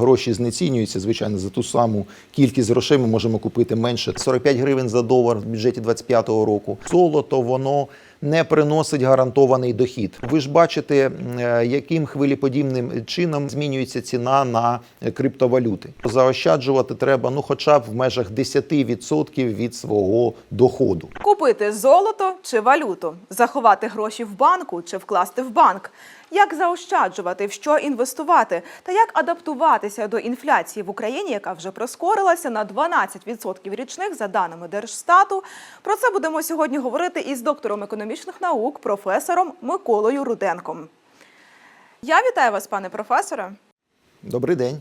Гроші знецінюються, звичайно, за ту саму кількість грошей ми можемо купити менше 45 гривень за долар в бюджеті 2025 року. Золото воно не приносить гарантований дохід. Ви ж бачите, е, яким хвилеподібним чином змінюється ціна на криптовалюти. Заощаджувати треба ну, хоча б в межах 10% від свого доходу. Купити золото чи валюту, заховати гроші в банку чи вкласти в банк. Як заощаджувати, в що інвестувати, та як адаптуватися до інфляції в Україні, яка вже прискорилася на 12% річних за даними Держстату. Про це будемо сьогодні говорити із доктором економічних наук, професором Миколою Руденком. Я вітаю вас, пане професоре. Добрий день.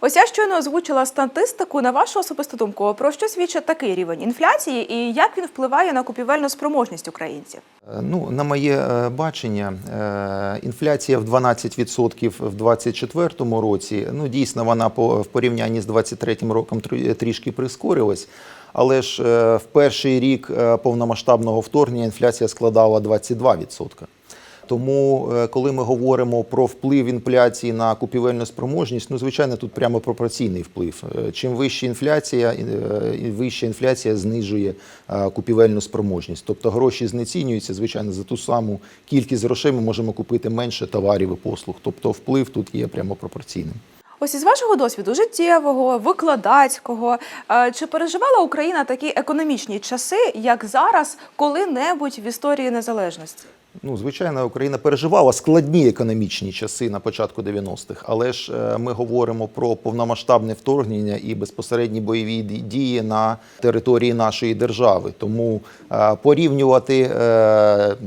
Ось я щойно озвучила статистику. На вашу особисту думку, про що свідчить такий рівень інфляції і як він впливає на купівельну спроможність українців? Е, Ну, на моє е, бачення, е, інфляція в 12% в 2024 році. Ну, дійсно, вона по в порівнянні з 2023 роком трі- трішки прискорилась. Але ж в перший рік повномасштабного вторгнення інфляція складала 22%. Тому, е, коли ми говоримо про вплив інфляції на купівельну спроможність, ну звичайно, тут прямо пропорційний вплив. Е, Чим вища інфляція, е, вища інфляція знижує купівельну спроможність. Тобто гроші знецінюються, звичайно, за ту саму кількість грошей ми можемо купити менше товарів і послуг. Тобто вплив тут є прямо пропорційним. Ось із вашого досвіду життєвого, викладацького, чи переживала Україна такі економічні часи, як зараз, коли-небудь в історії незалежності? Ну, звичайно, Україна переживала складні економічні часи на початку 90-х, але ж е, ми говоримо про повномасштабне вторгнення і безпосередні бойові дії на території нашої держави. Тому е, порівнювати е,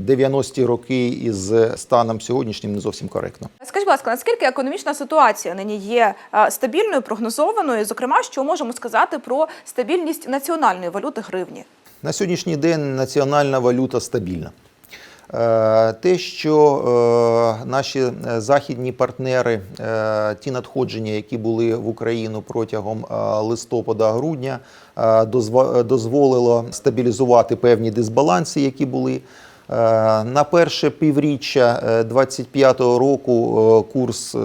90-ті роки із станом сьогоднішнім не зовсім коректно. Скажіть, будь ласка, наскільки економічна ситуація нині є е, стабільною, прогнозованою? Зокрема, що можемо сказати про стабільність національної валюти гривні? На сьогоднішній день національна валюта стабільна. Е, Те, що е, наші е, західні партнери, ті надходження, які були в Україну протягом листопада-грудня, дозволило стабілізувати певні дисбаланси, які були. Е, На перше півріччя 2025 року е, курс, е,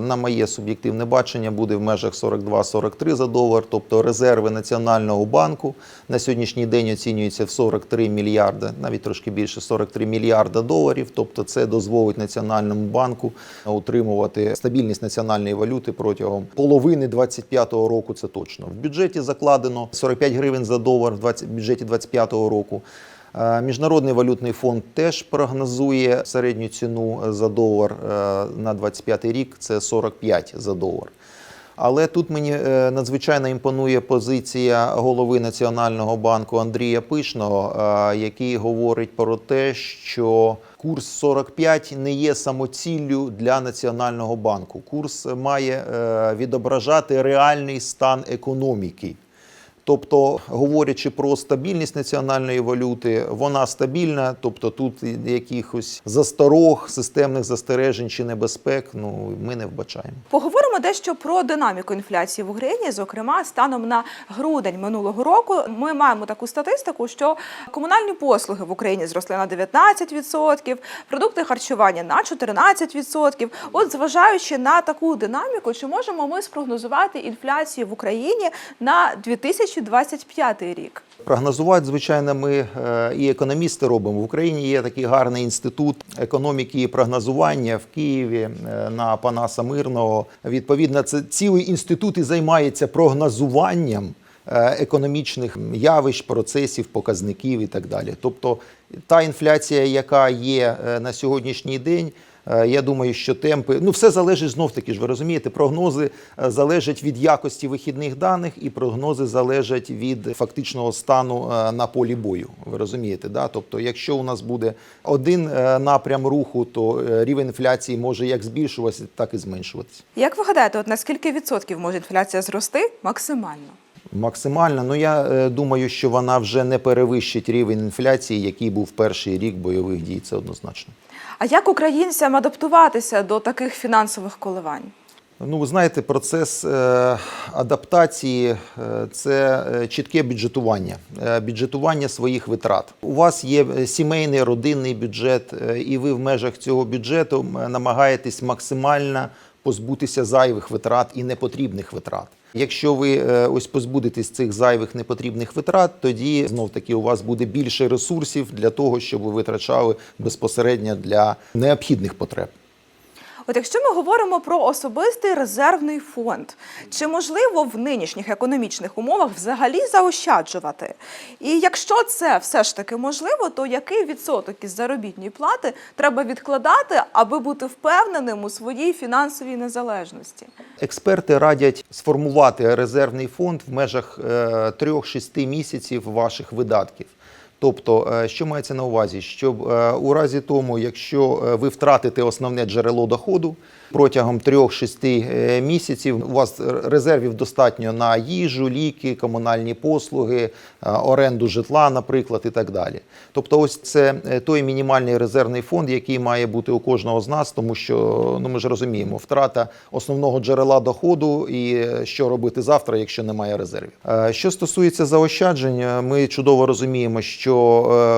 на моє суб'єктивне бачення, буде в межах 42-43 за долар, тобто резерви Національного банку на сьогоднішній день оцінюються в 43 мільярди, навіть трошки більше 43 мільярда доларів. Тобто це дозволить Національному банку утримувати стабільність національної валюти протягом половини 2025 року. Це точно. В бюджеті закладено 45 гривень за долар в 20 бюджеті 2025 року. Е, Міжнародний валютний фонд теж прогнозує середню ціну за долар е, на 25 рік це 45 за долар. Але тут мені е, надзвичайно імпонує позиція голови Національного банку Андрія Пишного, е, який говорить про те, що курс 45 не є самоціллю для Національного банку. Курс має е, відображати реальний стан економіки. Тобто, говорячи про стабільність національної валюти, вона стабільна, тобто тут якихось засторог, системних застережень чи небезпек, ну ми не вбачаємо. Поговоримо дещо про динаміку інфляції в Україні. Зокрема, станом на грудень минулого року ми маємо таку статистику, що комунальні послуги в Україні зросли на 19%, продукти харчування на 14%. От зважаючи на таку динаміку, чи можемо ми спрогнозувати інфляцію в Україні на 2025 рік? Прогнозувати, звичайно, ми е, і економісти робимо. В Україні є такий гарний інститут економіки і прогнозування в Києві е, на Панаса Мирного. Відповідно, це цілий інститут і займається прогнозуванням е, економічних явищ, процесів, показників і так далі. Тобто, та інфляція, яка є на сьогоднішній день. Е, Я думаю, що темпи, ну все залежить знов таки ж. Ви розумієте, прогнози е, залежать від якості вихідних даних, і прогнози залежать від фактичного стану е, на полі бою. Ви розумієте, да? Тобто, якщо у нас буде один напрям руху, то рівень інфляції може як збільшуватися, так і зменшуватися. Як ви гадаєте, от на скільки відсотків може інфляція зрости максимально? Максимально, ну я е, думаю, що вона вже не перевищить рівень інфляції, який був перший рік бойових дій. Це однозначно. А як українцям адаптуватися до таких фінансових коливань? Ну, ви знаєте, процес е, адаптації е, це чітке бюджетування, бюджетування своїх витрат. У вас є сімейний родинний бюджет, і ви в межах цього бюджету намагаєтесь максимально позбутися зайвих витрат і непотрібних витрат. Якщо ви е, ось позбудетесь цих зайвих непотрібних витрат, тоді знов таки у вас буде більше ресурсів для того, щоб ви витрачали безпосередньо для необхідних потреб. От якщо ми говоримо про особистий резервний фонд, чи можливо в нинішніх економічних умовах взагалі заощаджувати? І якщо це все ж таки можливо, то який відсоток із заробітної плати треба відкладати, аби бути впевненим у своїй фінансовій незалежності? Експерти радять сформувати резервний фонд в межах е, 3-6 місяців ваших видатків. Тобто, е, що мається на увазі? Щоб е, у разі тому, якщо е, ви втратите основне джерело доходу протягом 3-6 е, місяців, у вас резервів достатньо на їжу, ліки, комунальні послуги, е, оренду житла, наприклад, і так далі. Тобто, ось це е, той мінімальний резервний фонд, який має бути у кожного з нас, тому що ну ми ж розуміємо, втрата основного джерела доходу і що робити завтра, якщо немає резервів. Що стосується заощадження, ми чудово розуміємо, що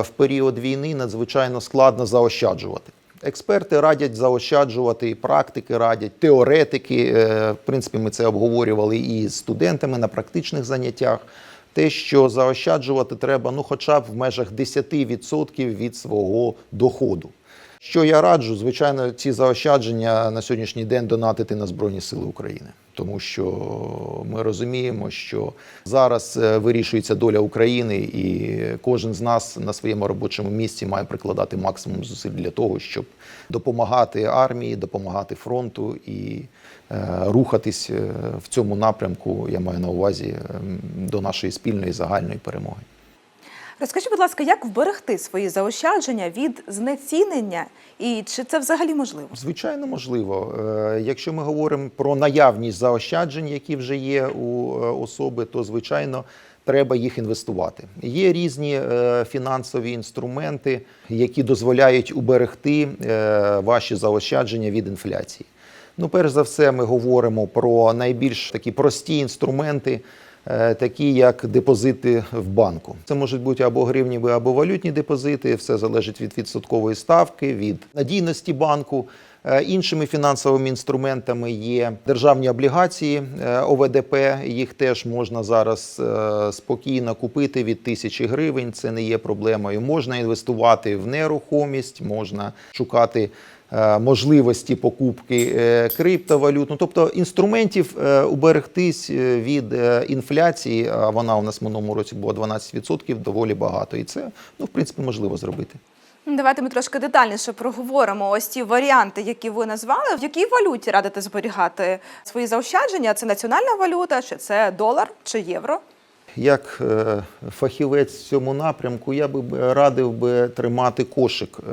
в період війни надзвичайно складно заощаджувати. Експерти радять заощаджувати, і практики радять, теоретики. е, В принципі, ми це обговорювали і з студентами на практичних заняттях. Те, що заощаджувати треба, ну, хоча б в межах 10% від свого доходу. Що я раджу, звичайно, ці заощадження на сьогоднішній день донатити на Збройні Сили України, тому що ми розуміємо, що зараз е, вирішується доля України, і кожен з нас на своєму робочому місці має прикладати максимум зусиль для того, щоб допомагати армії, допомагати фронту і е, рухатись е, в цьому напрямку. Я маю на увазі до нашої спільної загальної перемоги. Розкажіть, будь ласка, як вберегти свої заощадження від знецінення, і чи це взагалі можливо? Звичайно, можливо. Е, Якщо ми говоримо про наявність заощаджень, які вже є у е, особи, то звичайно треба їх інвестувати. Є різні е, фінансові інструменти, які дозволяють уберегти ваші заощадження від інфляції. Ну, перш за все, ми говоримо про найбільш такі прості інструменти. Е, Такі як депозити в банку, це можуть бути або гривніві, або валютні депозити. Все залежить від відсоткової ставки, від надійності банку. Е, Іншими фінансовими інструментами є державні облігації е, ОВДП. Їх теж можна зараз спокійно купити від тисячі гривень. Це не є проблемою. Можна інвестувати в нерухомість, можна шукати можливості покупки е, криптовалют. Ну, тобто інструментів е, уберегтись е, від е, інфляції, а вона у нас в минулому році була 12%, доволі багато. І це, ну, в принципі, можливо зробити. Ну, Давайте ми трошки детальніше проговоримо ось ті варіанти, які ви назвали. В якій валюті радите зберігати свої заощадження? Це національна валюта, чи це долар, чи євро? Як е, фахівець в цьому напрямку, я би радив би тримати кошик е,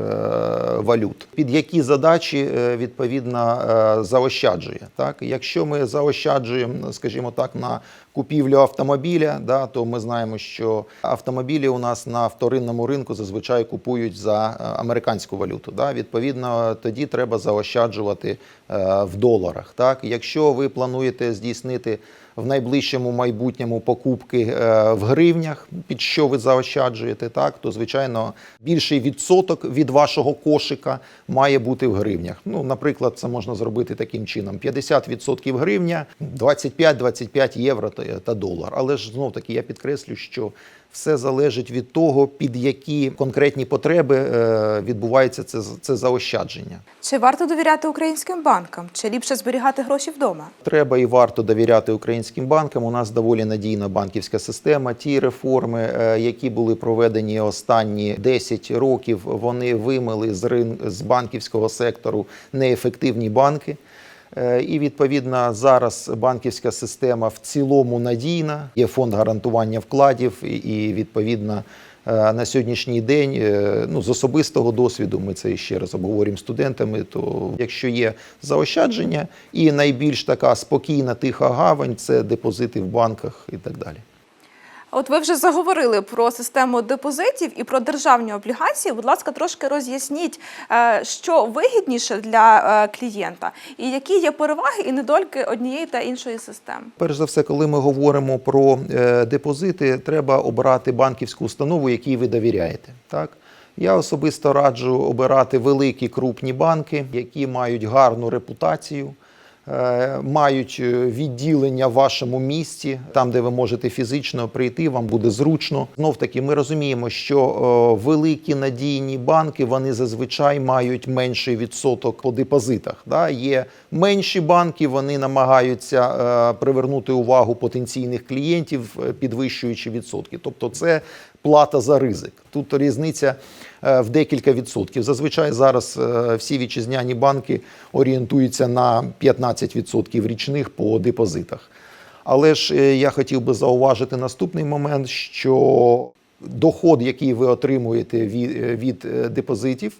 валют, під які задачі е, відповідно заощаджує. Так, якщо ми заощаджуємо, скажімо так, на купівлю автомобіля, да, то ми знаємо, що автомобілі у нас на вторинному ринку зазвичай купують за американську валюту. Да. Відповідно, тоді треба заощаджувати в доларах. Так, якщо ви плануєте здійснити в найближчому майбутньому покупки е, в гривнях, під що ви заощаджуєте, так то звичайно більший відсоток від вашого кошика має бути в гривнях. Ну, наприклад, це можна зробити таким чином: 50% гривня, 25-25 євро та, та долар. Але ж знов таки я підкреслю, що все залежить від того, під які конкретні потреби е, відбувається це, це заощадження. Чи варто довіряти українським банкам? Чи ліпше зберігати гроші вдома? Треба і варто довіряти українським банкам. У нас доволі надійна банківська система. Ті реформи, е, які були проведені останні 10 років, вони вимили з рин... з банківського сектору неефективні банки. Е, І відповідно зараз банківська система в цілому надійна. Є фонд гарантування вкладів, і- відповідно е, на сьогоднішній день, е, ну з особистого досвіду, ми це ще раз обговорюємо студентами. То якщо є заощадження і найбільш така спокійна тиха гавань, це депозити в банках і так далі. От ви вже заговорили про систему депозитів і про державні облігації. Будь ласка, трошки роз'ясніть, е, що вигідніше для е, клієнта, і які є переваги і недоліки однієї та іншої системи. Перш за все, коли ми говоримо про е, депозити, треба обирати банківську установу, якій ви довіряєте. Так? Я особисто раджу обирати великі крупні банки, які мають гарну репутацію. Е, мають е, відділення в вашому місті, там, де ви можете фізично прийти, вам буде зручно. Знов таки, ми розуміємо, що е, великі надійні банки вони зазвичай мають менший відсоток по депозитах. Да? Є менші банки, вони намагаються привернути увагу потенційних клієнтів, підвищуючи відсотки. Тобто, це плата за ризик. Тут різниця в декілька відсотків. Зазвичай зараз е, всі вітчизняні банки орієнтуються на 15% річних по депозитах. Але ж е, я хотів би зауважити наступний момент, що доход, який ви отримуєте від, е, депозитів,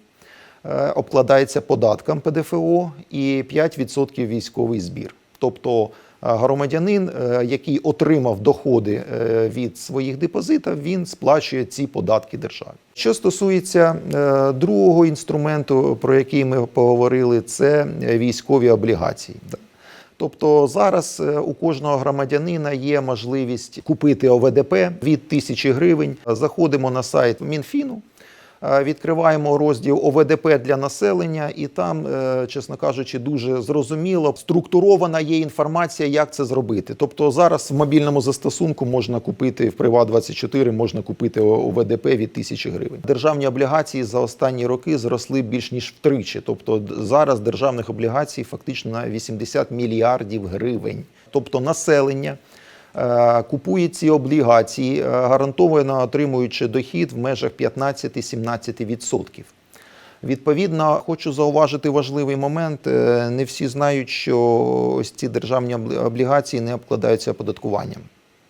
е, обкладається податком ПДФО і 5% військовий збір. Тобто е, громадянин, е, який отримав доходи е, від своїх депозитів, він сплачує ці податки державі. Що стосується е, другого інструменту, про який ми поговорили, це військові облігації. Тобто зараз у кожного громадянина є можливість купити ОВДП від тисячі гривень. Заходимо на сайт Мінфіну, відкриваємо розділ ОВДП для населення, і там, е, чесно кажучи, дуже зрозуміло структурована є інформація, як це зробити. Тобто зараз в мобільному застосунку можна купити в Приват24, можна купити ОВДП від тисячі гривень. Державні облігації за останні роки зросли більш ніж втричі. Тобто зараз державних облігацій фактично на 80 мільярдів гривень. Тобто населення е, купує ці облігації, е, гарантовано отримуючи дохід в межах 15-17%. Відповідно, хочу зауважити важливий момент. Е, Не всі знають, що ось ці державні облігації не обкладаються оподаткуванням.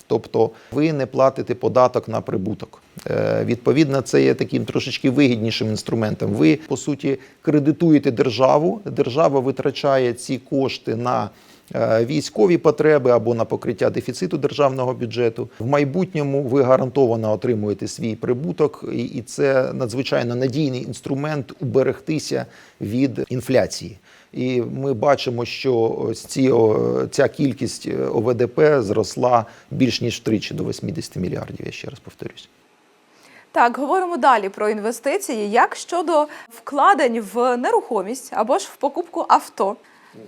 Тобто ви не платите податок на прибуток. Е, Відповідно, це є таким трошечки вигіднішим інструментом. Ви по суті кредитуєте державу. Держава витрачає ці кошти на е, військові потреби або на покриття дефіциту державного бюджету. В майбутньому ви гарантовано отримуєте свій прибуток, і- це надзвичайно надійний інструмент уберегтися від інфляції. І ми бачимо, що ці, ця кількість е, ОВДП зросла більш ніж втричі до 80 мільярдів. Я ще раз повторюсь. Так, говоримо далі про інвестиції. Як щодо вкладень в нерухомість або ж в покупку авто?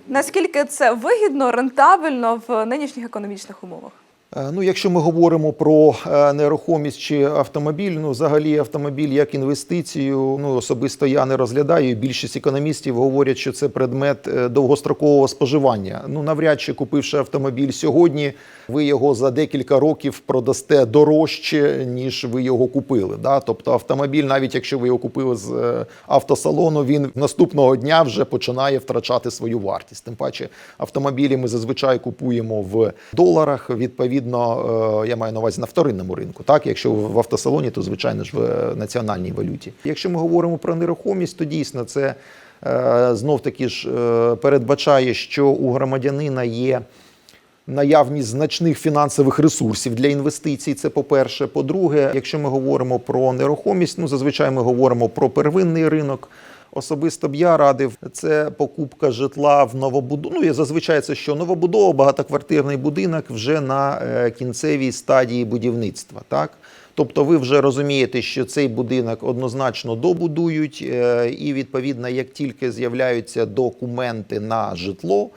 Наскільки це вигідно, рентабельно в нинішніх економічних умовах? Е, Ну, якщо ми говоримо про е, нерухомість чи автомобіль, ну взагалі автомобіль як інвестицію, ну особисто я не розглядаю. Більшість економістів говорять, що це предмет е, довгострокового споживання. Ну навряд чи купивши автомобіль сьогодні, ви його за декілька років продасте дорожче, ніж ви його купили. Да? Тобто автомобіль, навіть якщо ви його купили з автосалону, він наступного дня вже починає втрачати свою вартість. Тим паче автомобілі ми зазвичай купуємо в доларах. Відповідно, е, я маю на увазі на вторинному ринку. Так, якщо в автосалоні, то звичайно ж в е, національній валюті. Якщо ми говоримо про нерухомість, то дійсно це знов таки ж е, передбачає, що у громадянина є наявність значних фінансових ресурсів для інвестицій. Це по-перше. По-друге, якщо ми говоримо про нерухомість, ну зазвичай ми говоримо про первинний ринок. Особисто б я радив це покупка житла в новобуду. Ну, я зазвичай це що новобудова, багатоквартирний будинок вже на е, кінцевій стадії будівництва. Так? Тобто ви вже розумієте, що цей будинок однозначно добудують, е, і відповідно, як тільки з'являються документи на житло,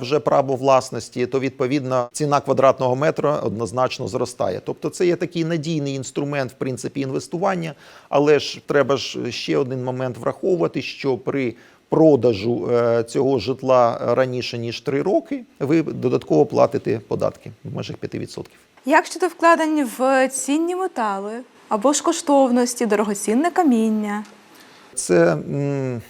вже право власності, то відповідно ціна квадратного метра однозначно зростає. Тобто, це є такий надійний інструмент в принципі інвестування, але ж треба ж ще один момент враховувати, що при продажу е, цього житла раніше ніж 3 роки, ви додатково платите податки в межах 5%. Як щодо вкладень в цінні метали або ж коштовності, дорогоцінне каміння? Це м,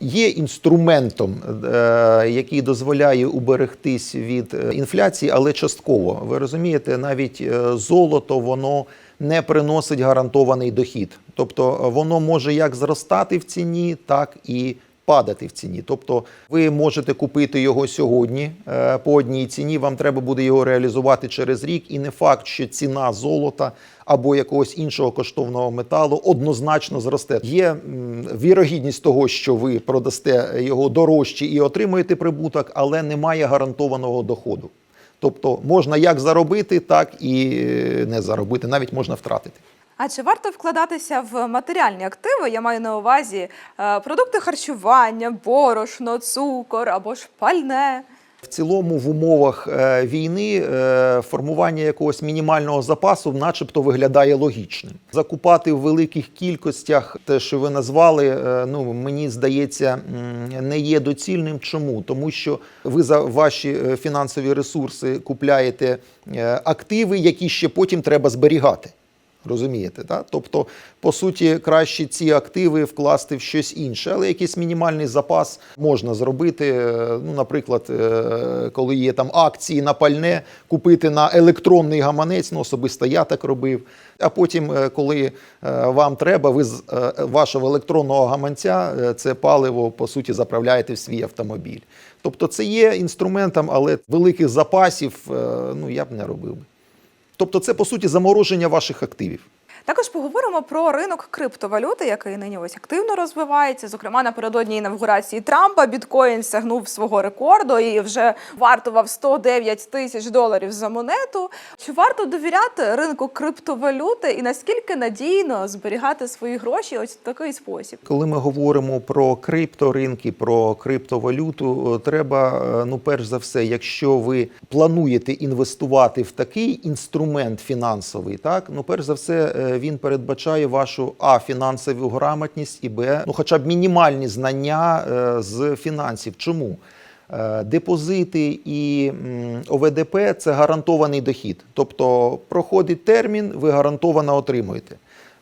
є інструментом, е, який дозволяє уберегтись від е, інфляції, але частково. Ви розумієте, навіть е, золото воно не приносить гарантований дохід. Тобто воно може як зростати в ціні, так і падати в ціні. Тобто ви можете купити його сьогодні по одній ціні, вам треба буде його реалізувати через рік, і не факт, що ціна золота або якогось іншого коштовного металу однозначно зросте. Є вірогідність того, що ви продасте його дорожче і отримуєте прибуток, але немає гарантованого доходу. Тобто можна як заробити, так і е, не заробити, навіть можна втратити. А чи варто вкладатися в матеріальні активи? Я маю на увазі е, продукти харчування, борошно, цукор або ж пальне. В цілому, в умовах е, війни е, формування якогось мінімального запасу, начебто, виглядає логічним. Закупати в великих кількостях те, що ви назвали, е, ну мені здається, не є доцільним. Чому? Тому що ви за ваші фінансові ресурси купляєте активи, які ще потім треба зберігати. Розумієте, так? Тобто, по суті, краще ці активи вкласти в щось інше, але якийсь мінімальний запас можна зробити. Ну, наприклад, е, коли є там акції на пальне, купити на електронний гаманець, ну особисто я так робив. А потім, е, коли е, вам треба, ви з вашого електронного гаманця це паливо по суті заправляєте в свій автомобіль. Тобто, це є інструментом, але великих запасів ну я б не робив би. Тобто, це по суті замороження ваших активів. Також поговоримо про ринок криптовалюти, який нині ось активно розвивається. Зокрема, напередодні інавгурації Трампа біткоін сягнув свого рекорду і вже вартував 109 тисяч доларів за монету. Чи варто довіряти ринку криптовалюти і наскільки надійно зберігати свої гроші ось в такий спосіб? Коли ми говоримо про крипторинки, про криптовалюту, е, треба, е, ну перш за все, якщо ви плануєте інвестувати в такий інструмент фінансовий, так ну перш за все, е, він передбачає вашу а фінансову грамотність і б, ну хоча б мінімальні знання е, з фінансів. Чому? Е, Депозити і ОВДП це гарантований дохід. Тобто проходить термін, ви гарантовано отримуєте.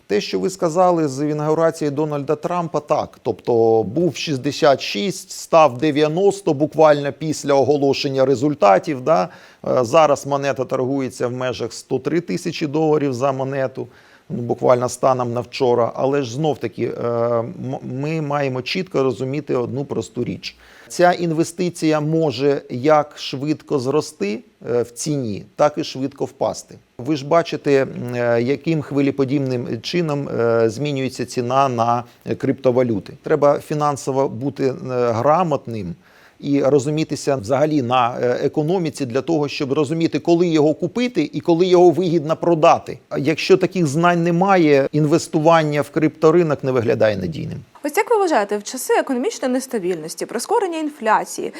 Те, що ви сказали з інаугурації Дональда Трампа, так. Тобто був 66, став 90 буквально після оголошення результатів. Да? Е, Зараз монета торгується в межах 103 тисячі доларів за монету. Ну, буквально станом на вчора, але ж знов таки е, ми маємо чітко розуміти одну просту річ: ця інвестиція може як швидко зрости е, в ціні, так і швидко впасти. Ви ж бачите, е, яким хвилеподібним чином змінюється ціна на криптовалюти. Треба фінансово бути грамотним. І розумітися взагалі на е, економіці для того, щоб розуміти, коли його купити і коли його вигідно продати. Якщо таких знань немає, інвестування в крипторинок не виглядає надійним. Ось як ви вважаєте, в часи економічної нестабільності, прискорення інфляції,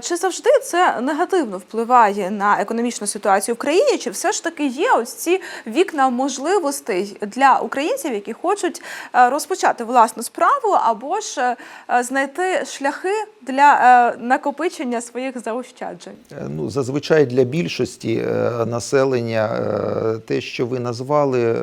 чи завжди це негативно впливає на економічну ситуацію в країні? Чи все ж таки є ось ці вікна можливостей для українців, які хочуть розпочати власну справу або ж знайти шляхи для накопичення своїх заощаджень? Е, Ну, зазвичай для більшості е, населення е, те, що ви назвали,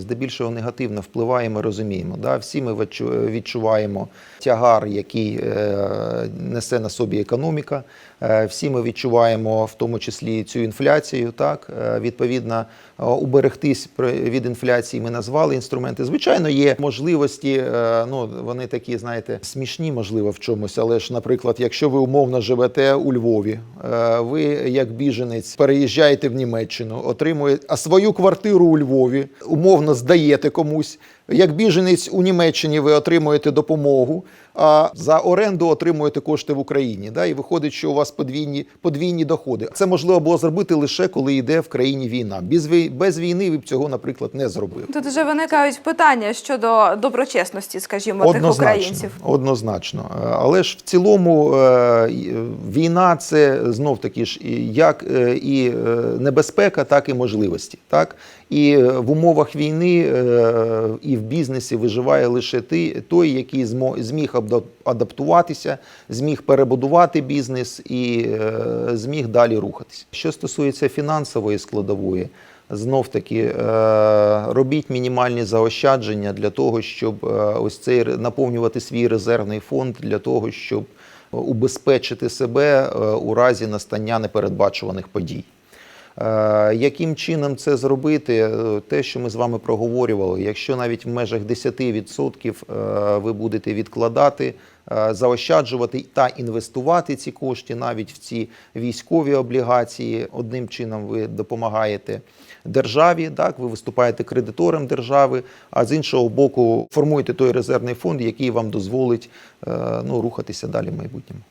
здебільшого негативно впливає, ми розуміємо. Да? Всі ми відчу- відчуваємо тягар, який е, несе на собі економіка. Е, Всі ми відчуваємо в тому числі цю інфляцію. Так? Е, Відповідно, уберегтись від інфляції ми назвали інструменти. Звичайно, є можливості, ну, вони такі, знаєте, смішні, можливо, в чомусь, але ж, наприклад, якщо ви умовно живете у Львові, ви як біженець переїжджаєте в Німеччину, отримуєте свою квартиру у Львові, умовно здаєте комусь. Як біженець у Німеччині ви отримуєте допомогу, а за оренду отримуєте кошти в Україні. Да? І виходить, що у вас подвійні, подвійні доходи. Це можливо було зробити лише коли йде в країні війна. Без, без війни ви б цього, наприклад, не зробили. Тут вже виникають питання щодо доброчесності, скажімо, тих українців. Однозначно. Але ж в цілому е, е, війна це знов таки ж як е, і небезпека, так і можливості. Так? І в умовах війни і в бізнесі виживає лише ти- той, який зміг абда- адаптуватися, зміг перебудувати бізнес і е, зміг далі рухатися. Що стосується фінансової складової, знов таки е, робіть мінімальні заощадження для того, щоб е, ось цей наповнювати свій резервний фонд для того, щоб убезпечити себе у разі настання непередбачуваних подій. Е, Яким чином це зробити? Е, Те, що ми з вами проговорювали, якщо навіть в межах 10% е, ви будете відкладати, заощаджувати та інвестувати ці кошти навіть в ці військові облігації, одним чином ви допомагаєте державі, так ви виступаєте кредитором держави, а з іншого боку формуєте той резервний фонд, який вам дозволить ну, рухатися далі в майбутньому.